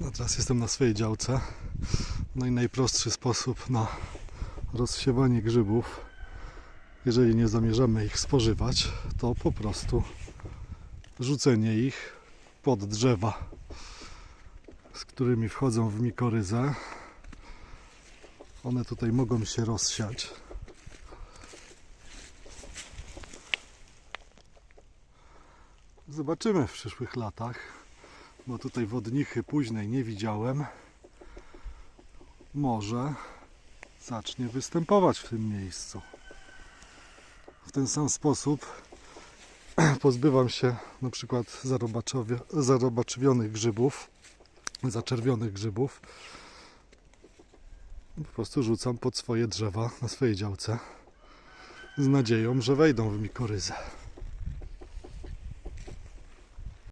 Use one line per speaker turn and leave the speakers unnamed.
No teraz jestem na swojej działce. No i najprostszy sposób na rozsiewanie grzybów, jeżeli nie zamierzamy ich spożywać, to po prostu rzucenie ich pod drzewa, z którymi wchodzą w mikoryzę. One tutaj mogą się rozsiać. Zobaczymy w przyszłych latach, bo tutaj wodnichy późnej nie widziałem. Może zacznie występować w tym miejscu. W ten sam sposób pozbywam się na przykład zarobaczywionych grzybów, zaczerwionych grzybów. Po prostu rzucam pod swoje drzewa na swojej działce z nadzieją, że wejdą w mikoryzę.